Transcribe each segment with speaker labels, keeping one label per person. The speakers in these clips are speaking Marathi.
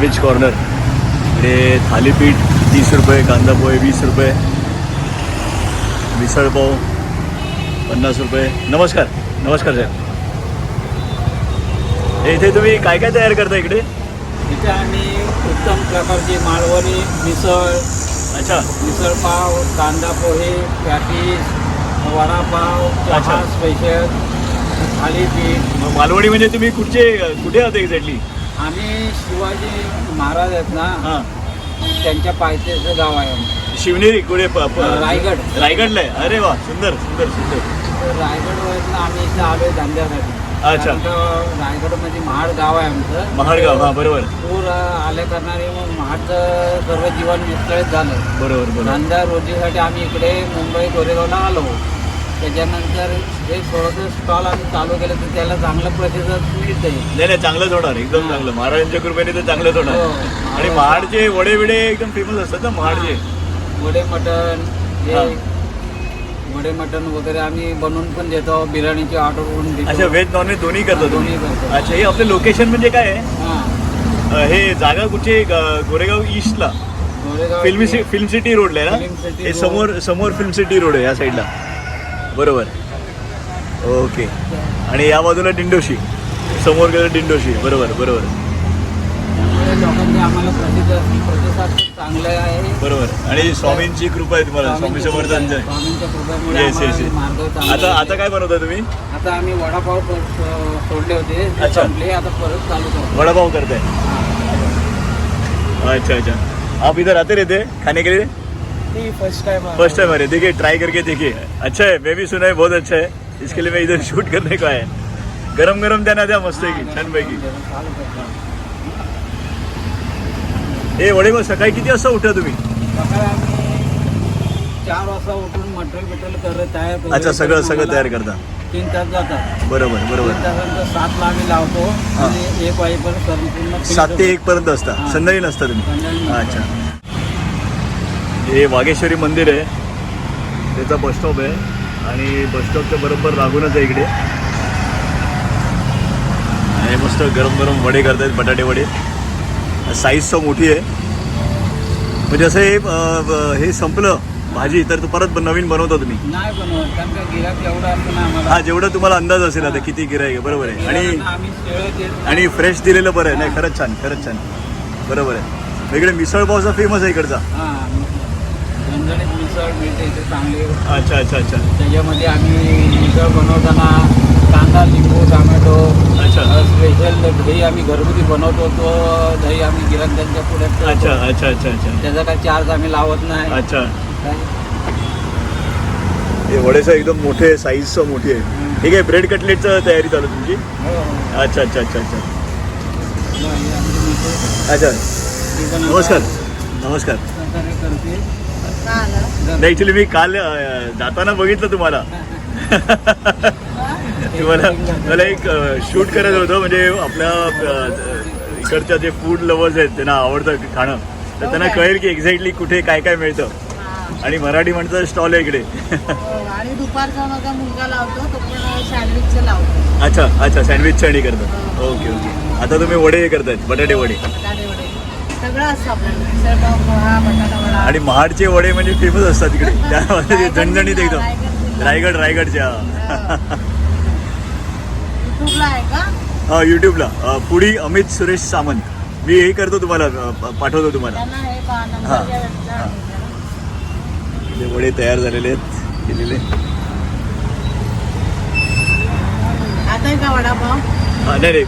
Speaker 1: सँडविच कॉर्नर इकडे थालीपीठ तीस रुपये कांदा पोहे वीस रुपये मिसळपाव पन्नास रुपये. नमस्कार नमस्कार साहेब इथे तुम्ही काय काय तयार करता इकडे?
Speaker 2: इथे आम्ही उत्तम प्रकारची मालवणी मिसळ
Speaker 1: अच्छा.
Speaker 2: मिसळपाव कांदा पोहे पॅटीस वडापाव
Speaker 1: अच्छा.
Speaker 2: चहा स्पेशल थालीपीठ.
Speaker 1: मालवणी म्हणजे तुम्ही कुठचे कुठे आहात एक्झॅक्टली
Speaker 2: आम्ही शिवाजी महाराज आहेत ना
Speaker 1: हां.
Speaker 2: त्यांच्या पायथ्याचं गाव आहे आमचं.
Speaker 1: शिवनेरी कुठे? प- प-
Speaker 2: रायगड.
Speaker 1: रायगडला आहे? अरे वा सुंदर सुंदर सुंदर.
Speaker 2: तर रायगडवरून आम्ही इथे आलोय धंद्यासाठी.
Speaker 1: अच्छा.
Speaker 2: कारण का रायगडमध्ये महाड गाव आहे आमचं.
Speaker 1: महाडगाव हा बरोबर.
Speaker 2: पूर आल्या कारणाने मग महाडचं सर्व जीवन विस्कळीत झालं.
Speaker 1: बरोबर बरोबर.
Speaker 2: धंदा रोजीसाठी आम्ही इकडे मुंबई गोरेगावला आलो. त्याच्यानंतर हे थोडंसं स्टॉल आम्ही चालू केलं तर त्याला चांगलं प्रतिसाद मिळतंय
Speaker 1: नाही नाही चांगलंच होणार एकदम. चांगलं महाराजांच्या कृपेने तर चांगलंच होणार
Speaker 2: हो.
Speaker 1: आणि महाडचे वडे बिडे एकदम फेमस असतात ना महाडचे
Speaker 2: वडे मटण हे
Speaker 1: हा.
Speaker 2: वडे मटण वगैरे आम्ही बनवून पण देतो बिर्याणीची ऑर्डर करून देतो
Speaker 1: अच्छा व्हेज नॉनव्हेज दोन्ही करता
Speaker 2: हा, दोन्ही करतो.
Speaker 1: अच्छा हे आपलं लोकेशन म्हणजे काय आहे
Speaker 2: हा.
Speaker 1: अं, हे जागा कुठची ग- गोरेगाव ईस्टला
Speaker 2: गोरेगाव
Speaker 1: फिल्म फिल्म सिटी रोडला आहे ना हे. समोर समोर फिल्म सिटी रोड आहे या साईडला बरोबर. ओके. आणि या बाजूला डिंडोशी समोर गेलं डिंडोशी बरोबर बरोबर. बरोबर. आणि स्वामींची कृपा आहे तुम्हाला. स्वामी समर्थांचं येस येस
Speaker 2: चांगला
Speaker 1: आता आता. काय बनवता तुम्ही?
Speaker 2: आता आम्ही वडापाव सोडले होते.
Speaker 1: अच्छा.
Speaker 2: आता परत चालू करतो.
Speaker 1: वड़ा पाव करते हैं अच्छा अच्छा. आप इधर आते रहते खाने के लिए?
Speaker 2: फर्स्ट टाइम
Speaker 1: फर्स्ट टाइम आ रहे हैं। देखिए ट्राई करके देखिए. अच्छा है मैं भी सुना है बहुत अच्छा है। इसके लिए मैं इधर शूट करने को आया। गरम गरम द्या ना द्या मस्त आहे की। छान पैकी हे वडे मग सकाळी किती वाजता उठा तुम्ही?
Speaker 2: चार वाजता उठून मटेरियल बिटेरियल करत तयार
Speaker 1: अच्छा सगळं सगळं तयार करता.
Speaker 2: तीन तास जातात.
Speaker 1: बरोबर बरोबर.
Speaker 2: तासानंतर सातला आम्ही लावतो.
Speaker 1: हा.
Speaker 2: आणि एक वाजेपर्यंत संपूर्ण
Speaker 1: सात ते. एक पर्यंत असता.
Speaker 2: हा.
Speaker 1: संध्याकाळी नसता तुम्ही. अच्छा. हे वाघेश्वरी मंदिर आहे. त्याचा बस स्टॉप आहे. आणि बस स्टॉपच्या बरोबर लागूनच आहे इकडे. आणि मस्त गरम गरम वडे करतायत बटाटे वडे. साईज तर मोठी आहे. म्हणजे असं हे हे संपलं. भाजी तर तो परत नवीन बनवता तुम्ही.
Speaker 2: नाही बनवत कारण का गिराक एवढं असतं ना आम्हाला.
Speaker 1: हा जेवढं तुम्हाला अंदाज असेल आता किती गिराय बरोबर आहे. आणि आणि फ्रेश दिलेलं बरं आहे. नाही खरंच छान खरंच छान. बरोबर आहे. इकडे मिसळ पावसा फेमस आहे इकडचा.
Speaker 2: झणझणीत मिसळ मिळते इथे चांगली.
Speaker 1: अच्छा अच्छा अच्छा.
Speaker 2: त्याच्यामध्ये आम्ही मिसळ बनवताना कांदा लिंबू टोमॅटो
Speaker 1: अच्छा.
Speaker 2: स्पेशल दही आम्ही घरगुती बनवतो तो दही आम्ही गिरांकांच्या पुढे.
Speaker 1: अच्छा अच्छा अच्छा अच्छा.
Speaker 2: त्याचा काही चार्ज आम्ही लावत नाही.
Speaker 1: अच्छा. हे वडेचं एकदम मोठे साईजचं मोठी. आहे ठीक आहे ब्रेड कटलेटचं तयारी चालू तुमची?
Speaker 2: हो, हो.
Speaker 1: अच्छा अच्छा अच्छा अच्छा. अच्छा. नमस्कार. नमस्कार. नाही ॲक्च्युली मी काल अं, जाताना बघितलं तुम्हाला. तुम्हाला मला एक शूट करायचं होतं म्हणजे आपल्या अं, इकडच्या जे फूड लवर्स आहेत त्यांना आवडतं खाणं. तर त्यांना कळेल की एक्झॅक्टली कुठे काय काय मिळतं. आणि मराठी म्हणतं स्टॉल आहे इकडे.
Speaker 3: हो, आणि दुपारचा माझा मुलगा लावतो तो पण सँडविचचं लावतो.
Speaker 1: अच्छा अच्छा सँडविच चणी करतात ओके ओके. आता तुम्ही वडे करतायत बटाटे वडे.
Speaker 3: बटाटे वडे सगळं असतं आपल्याला. मिसळपाव पोहा बटाटा वडा.
Speaker 1: आणि महाडचे वडे म्हणजे फेमस असतात तिकडे त्यामध्ये झणझणीत एकदम. रायगड रायगडच्या.
Speaker 3: युट्यूबला आहे का?
Speaker 1: हा युट्यूबला पुढी अमित सुरेश सामंत. मी हे करतो तुम्हाला पाठवतो तुम्हाला.
Speaker 3: हे
Speaker 1: हा. हा. वडे तयार झालेले आहेत केलेले.
Speaker 3: आता का वडापाव?
Speaker 1: नाही.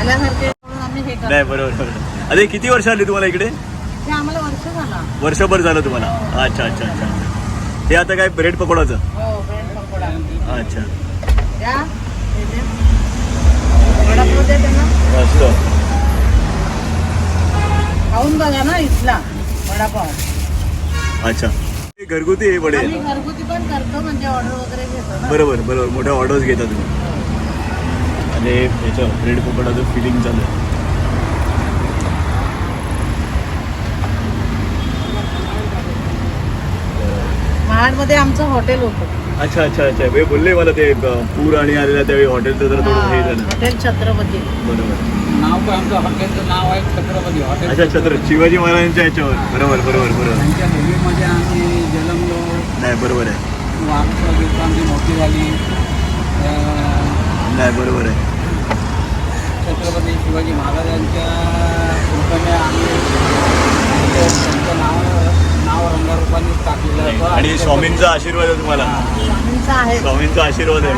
Speaker 3: आल्यासारखे? हे
Speaker 1: नाही बरोबर बरोबर. अरे किती वर्ष आली तुम्हाला इकडे?
Speaker 3: ते आम्हाला वर्ष झालं.
Speaker 1: वर्षभर झालं तुम्हाला? अच्छा अच्छा अच्छा. हे आता काय ब्रेड पकोडाचं?
Speaker 3: हो ब्रेड पकोडा.
Speaker 1: अच्छा.
Speaker 3: द्या. हे द्या. वडापाव द्या त्यांना.
Speaker 1: मस्त.
Speaker 3: खाऊन बघा ना इथला वडापाव.
Speaker 1: अच्छा. हे घरगुती हे वडे
Speaker 3: आम्ही
Speaker 1: आहेत
Speaker 3: घरगुती पण करतो म्हणजे ऑर्डर वगैरे घेतो ना.
Speaker 1: बरोबर बरोबर. मोठ्या ऑर्डर्स घेता तुम्ही. आणि याचं ब्रेड पकोडाचं फिलिंग चालू आहे.
Speaker 3: महाडमध्ये आमचं हॉटेल होतं.
Speaker 1: अच्छा अच्छा अच्छा. हे बोलले मला ते पूर आणि आलेल्या त्यावेळी हॉटेलचं जरा थोडं हे
Speaker 3: हा,
Speaker 1: झालं
Speaker 3: हॉटेल छत्रपती.
Speaker 1: बरोबर.
Speaker 2: नाव पण आमचं? हॉटेलचं नाव आहे छत्रपती हॉटेल.
Speaker 1: अच्छा छत्र शिवाजी महाराजांच्या ह्याच्यावर बरोबर बरोबर बरोबर.
Speaker 2: त्यांच्या मुलीमध्ये आम्ही जन्मलो.
Speaker 1: नाही बरोबर आहे.
Speaker 2: आमचं दिवस आमची मोठी झाली. अं,
Speaker 1: नाही बरोबर आहे.
Speaker 2: छत्रपती शिवाजी महाराजांच्या कृपेने आम्ही त्यांचं नाव नाव रंगारूपाने टाकलेलं होतं
Speaker 1: आणि स्वामींचा आशीर्वाद आहे तुम्हाला.
Speaker 3: स्वामींचा आहे.
Speaker 1: स्वामींचा आशीर्वाद आहे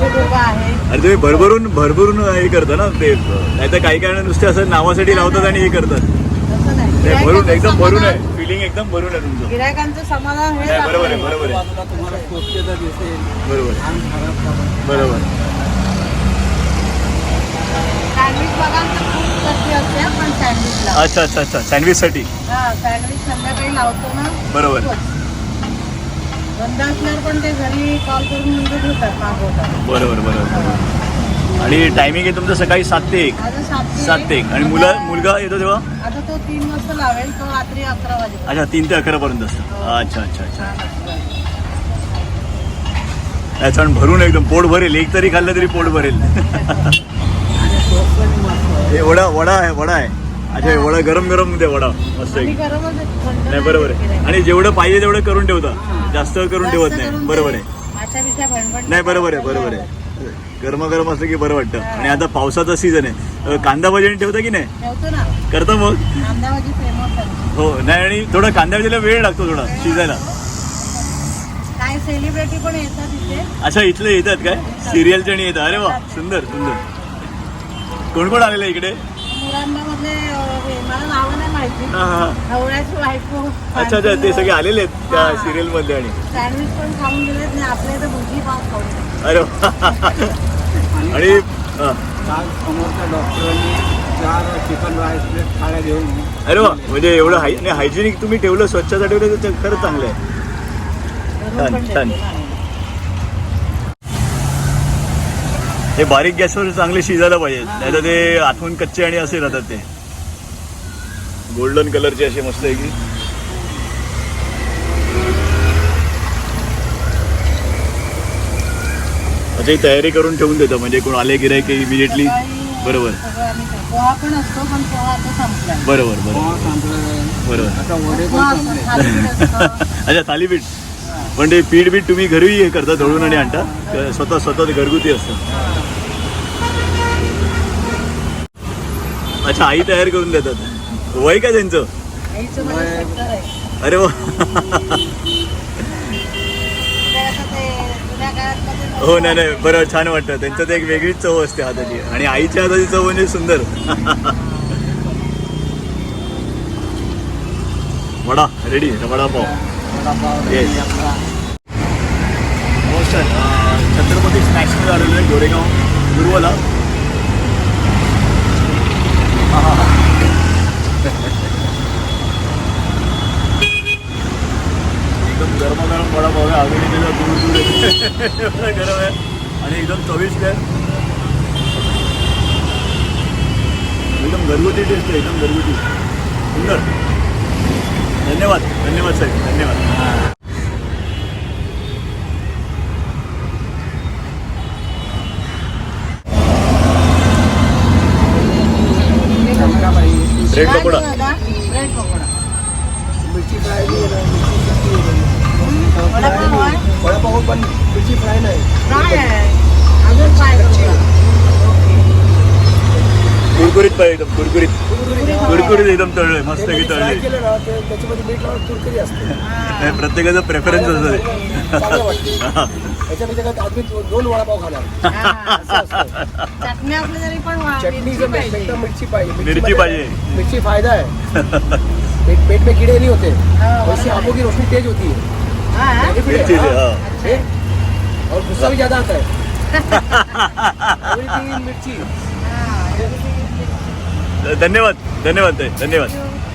Speaker 1: बरोबर आहे. अरे तुम्ही भरभरून भरभरून हे करता ना ते. नाही तर काही काही नुसते असं नावासाठी लावतात आणि हे करतात.
Speaker 3: नाही.
Speaker 1: भरून एकदम भरून आहे. फिलिंग एकदम भरून आहे तुमचं.
Speaker 3: गिऱ्हाईकांचं समाधान हे
Speaker 1: नाही, बरोबर आहे. बरोबर आहे. बरोबर बरोबर.
Speaker 3: सँडविच बघा तर खूप गर्दी असते हा, पण सँडविचला
Speaker 1: अच्छा अच्छा अच्छा.
Speaker 3: हा सँडविच संध्याकाळी लावतो ना.
Speaker 1: बरोबर.
Speaker 3: खूपच. बंद असल्यावर पण ते घरी कॉल करून म्हणजे घेतात मागवतात.
Speaker 1: बरोबर बरोबर आणि टायमिंग आहे तुमचं सकाळी सात ते एक.
Speaker 3: आता सात ते
Speaker 1: सात ते एक. आणि मुला मुलगा येतो तेव्हा?
Speaker 3: आता तो तीन वाजता लावेल तो रात्री अकरा वाजेपर्यंत.
Speaker 1: अच्छा तीन ते अकरा पर्यंत असतं. अच्छा अच्छा अच्छा. त्याच्या भरून एकदम पोट भरेल. एक तरी खाल्लं तरी पोट भरेल. हे वडा वडा आहे वडा आहे. अच्छा वडा गरम गरम दे वडा. मस्त
Speaker 3: आहे,
Speaker 1: नाही बरोबर आहे. आणि जेवढं पाहिजे तेवढं करून ठेवता. जास्त करून ठेवत नाही. बरोबर आहे. नाही बरोबर आहे बरोबर आहे. गरम गरम असलं की बरं वाटतं. आणि आता पावसाचा सीझन आहे. कांदा भजी ठेवता की नाही? करता मग? हो नाही आणि थोडा कांदा भजीला वेळ लागतो थोडा शिजायला.
Speaker 3: काय सेलिब्रिटी पण येतात
Speaker 1: अच्छा इथले येतात काय? सिरियलचे आणि येतात. अरे वा सुंदर सुंदर. कोण कोण आलेलं आहे इकडे
Speaker 3: मुलांमध्ये हे मला नावं नाही माहिती
Speaker 1: हा हा
Speaker 3: नवऱ्याची बायको
Speaker 1: अच्छा अच्छा ते सगळे आलेले आहेत त्या सिरियलमध्ये आणि
Speaker 3: सँडविच पण खाऊन गेलेत नाही आपल्या इथं भुजी पाव खाऊन
Speaker 1: अरे वा. आणि हा.
Speaker 2: काल समोरच्या डॉक्टरांनी चार चिकन राईस प्लेट थाळ्या घेऊन
Speaker 1: अरे वा म्हणजे एवढं हाय हायजेनिक तुम्ही ठेवलं स्वच्छता ठेवलं तर ते खरंच चांगलं आहे
Speaker 3: पण
Speaker 1: छान.
Speaker 3: देते.
Speaker 1: हे बारीक गॅसवर चांगले शिजायला पाहिजे. नाही तर ते आतून कच्चे आणि असे राहतात ते. गोल्डन कलरचे असे मस्त आहे की. अच्छा ही तयारी करून ठेवून देतं. म्हणजे कोण आले बरोबर
Speaker 3: पण पोहा आता संपला
Speaker 1: बरोबर. बरोबर. बरोबर
Speaker 3: असतं.
Speaker 1: अच्छा थालीपीठ. पण ते पीठ बीठ तुम्ही घरी हे करता दळून आणि आणता. का स्वतः स्वतः ते घरगुती असतं. अच्छा आई तयार करून देतात. वय काय त्यांचं? अरे हो नाही नाही बरं छान वाटतं त्यांचं ते एक वेगळीच चव असते हाताची. आणि आईच्या हाताची चव म्हणजे सुंदर. Vada ready vadapav
Speaker 2: vadapav
Speaker 1: Yes.
Speaker 2: Ready आपला.
Speaker 1: नमस्कार अं, आलेलो आहे गोरेगाव गुरुवाला एकदम गरमागरम वडापाव आहे आगळी त्याला दूर दूर आहे. एवढं गरम आहे आणि एकदम चविष्ट आहे एकदम घरगुती टेस्ट आहे एकदम घरगुती सुंदर धन्यवाद धन्यवाद साहेब धन्यवाद.
Speaker 2: शंकराबाई
Speaker 1: ब्रेड पकोडा.
Speaker 3: ब्रेड पकोडा
Speaker 2: मिरची फ्राय
Speaker 3: वडापाव
Speaker 2: पण मिरची फ्राय नाही.
Speaker 3: फ्राय आहे अजून फ्राय
Speaker 1: कुरकुरीत पाहिजे एकदम कुरकुरीत. कुरकुरीत एकदम तळले मस्त की तळले
Speaker 2: केलं ना ते त्याच्यामध्ये मीठ लावून कुरकुरी असते
Speaker 1: नाही, प्रत्येकाचा प्रेफरन्स असतो ते.
Speaker 2: चांगलं वाटतं त्याच्यापेक्षा काय आदमी दोन वडापाव खाणार
Speaker 3: चटणी आपली जरी पण वा-
Speaker 2: चटनी
Speaker 3: मिरची
Speaker 2: जर
Speaker 3: पाहिजे.
Speaker 2: एकदम मिर्ची पाहिजे
Speaker 1: मिरची
Speaker 2: मध्ये-
Speaker 1: पाहिजे.
Speaker 2: मिर्ची फायदा है पेट पेट में कीड़े नहीं होते
Speaker 3: हाँ,
Speaker 2: वैसे
Speaker 3: बराबर।
Speaker 2: आंखों की रोशनी तेज होती है
Speaker 3: हा, हा?
Speaker 2: बेनिफिट
Speaker 1: मिरची
Speaker 2: है
Speaker 1: हा.
Speaker 2: हैं? और गुस्सा भी ज्यादा आता है Everything in मिर्ची
Speaker 3: हा, everything is
Speaker 1: धन्यवाद धन्यवाद ताई, धन्यवाद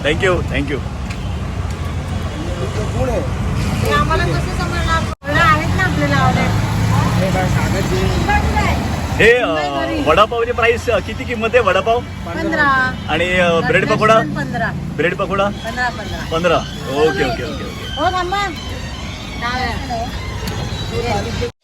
Speaker 1: थँक्यू थँक्यू
Speaker 2: है हे
Speaker 1: हे वडापावची प्राइस किती किंमत आहे वडापाव?
Speaker 3: पंधरा.
Speaker 1: आणि ब्रेड पकोडा?
Speaker 3: पंधरा.
Speaker 1: ब्रेड पकोडा?
Speaker 3: पंधरा
Speaker 1: ओके ओके ओके ओके
Speaker 4: हो